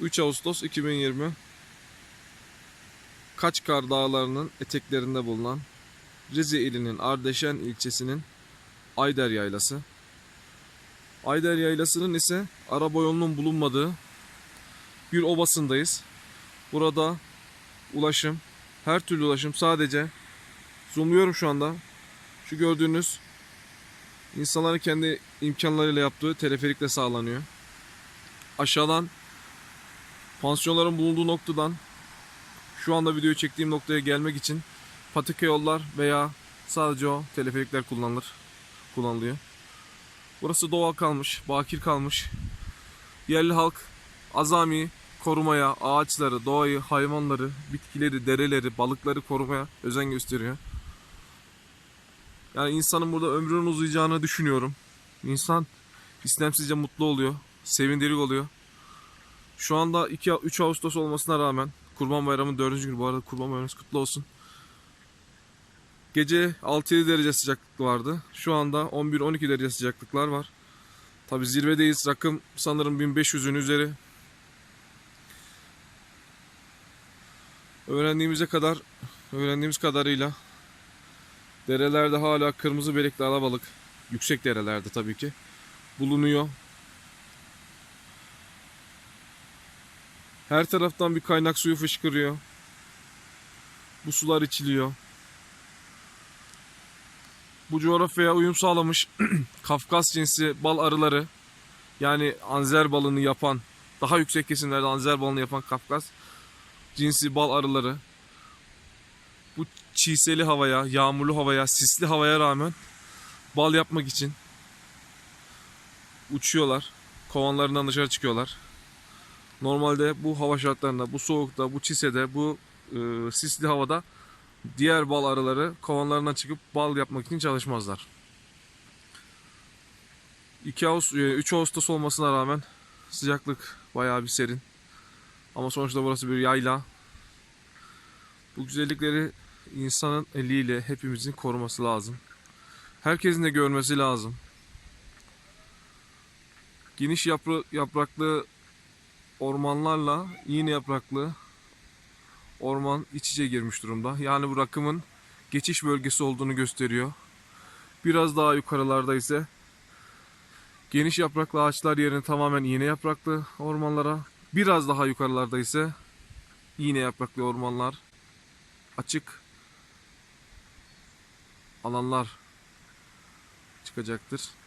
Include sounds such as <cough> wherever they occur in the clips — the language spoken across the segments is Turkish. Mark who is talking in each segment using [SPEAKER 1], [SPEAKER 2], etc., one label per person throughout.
[SPEAKER 1] 3 Ağustos 2020 Kaçkar Dağları'nın eteklerinde bulunan Rize ilinin Ardeşen ilçesinin Ayder Yaylası. Ayder Yaylası'nın ise araba yolunun bulunmadığı bir ovasındayız. Burada ulaşım, her türlü ulaşım sadece zoomluyorum şu anda. Şu gördüğünüz insanların kendi imkanlarıyla yaptığı teleferikle sağlanıyor. Aşağıdan pansiyonların bulunduğu noktadan şu anda videoyu çektiğim noktaya gelmek için patika yollar veya sadece o teleferikler kullanılır. Kullanılıyor. Burası doğal kalmış, bakir kalmış. Yerli halk azami korumaya, ağaçları, doğayı, hayvanları, bitkileri, dereleri, balıkları korumaya özen gösteriyor. Yani insanın burada ömrünün uzayacağını düşünüyorum. İnsan istemsizce mutlu oluyor, sevindirik oluyor. Şu anda 2 3 Ağustos olmasına rağmen Kurban Bayramı'nın 4. günü bu arada Kurban Bayramınız kutlu olsun. Gece 6-7 derece sıcaklık vardı. Şu anda 11-12 derece sıcaklıklar var. Tabi zirvedeyiz. Rakım sanırım 1500'ün üzeri. Öğrendiğimize kadar, öğrendiğimiz kadarıyla derelerde hala kırmızı belekli alabalık, yüksek derelerde tabii ki bulunuyor. Her taraftan bir kaynak suyu fışkırıyor. Bu sular içiliyor. Bu coğrafyaya uyum sağlamış <clears throat> Kafkas cinsi bal arıları yani anzer balını yapan daha yüksek kesimlerde anzer balını yapan Kafkas cinsi bal arıları bu çiğseli havaya, yağmurlu havaya, sisli havaya rağmen bal yapmak için uçuyorlar. Kovanlarından dışarı çıkıyorlar. Normalde bu hava şartlarında, bu soğukta, bu çisede, bu e, sisli havada diğer bal arıları kovanlarından çıkıp bal yapmak için çalışmazlar. 2 Ağustos, 3 Ağustos olmasına rağmen sıcaklık bayağı bir serin. Ama sonuçta burası bir yayla. Bu güzellikleri insanın eliyle hepimizin koruması lazım. Herkesin de görmesi lazım. Geniş yapra yapraklı ormanlarla iğne yapraklı orman iç içe girmiş durumda. Yani bu rakımın geçiş bölgesi olduğunu gösteriyor. Biraz daha yukarılarda ise geniş yapraklı ağaçlar yerine tamamen iğne yapraklı ormanlara, biraz daha yukarılarda ise iğne yapraklı ormanlar, açık alanlar çıkacaktır.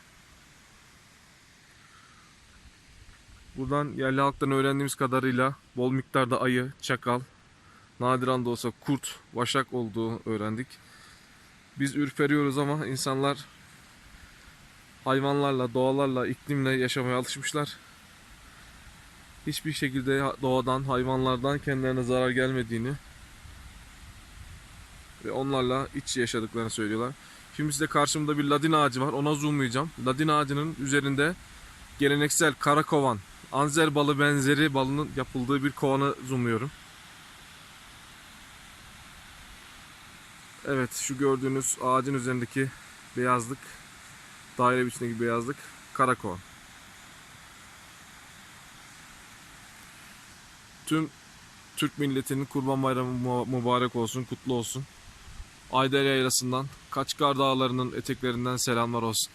[SPEAKER 1] Buradan yerli halktan öğrendiğimiz kadarıyla bol miktarda ayı, çakal, nadiren de olsa kurt, vaşak olduğu öğrendik. Biz ürperiyoruz ama insanlar hayvanlarla, doğalarla, iklimle yaşamaya alışmışlar. Hiçbir şekilde doğadan, hayvanlardan kendilerine zarar gelmediğini ve onlarla iç yaşadıklarını söylüyorlar. Şimdi size karşımda bir ladin ağacı var. Ona zoomlayacağım. Ladin ağacının üzerinde geleneksel kara kovan, anzer balı benzeri balının yapıldığı bir kovanı zoomluyorum. Evet şu gördüğünüz ağacın üzerindeki beyazlık daire biçimdeki beyazlık karakovan. Tüm Türk milletinin kurban bayramı mübarek olsun, kutlu olsun. Ayder Yaylası'ndan, Kaçkar Dağları'nın eteklerinden selamlar olsun.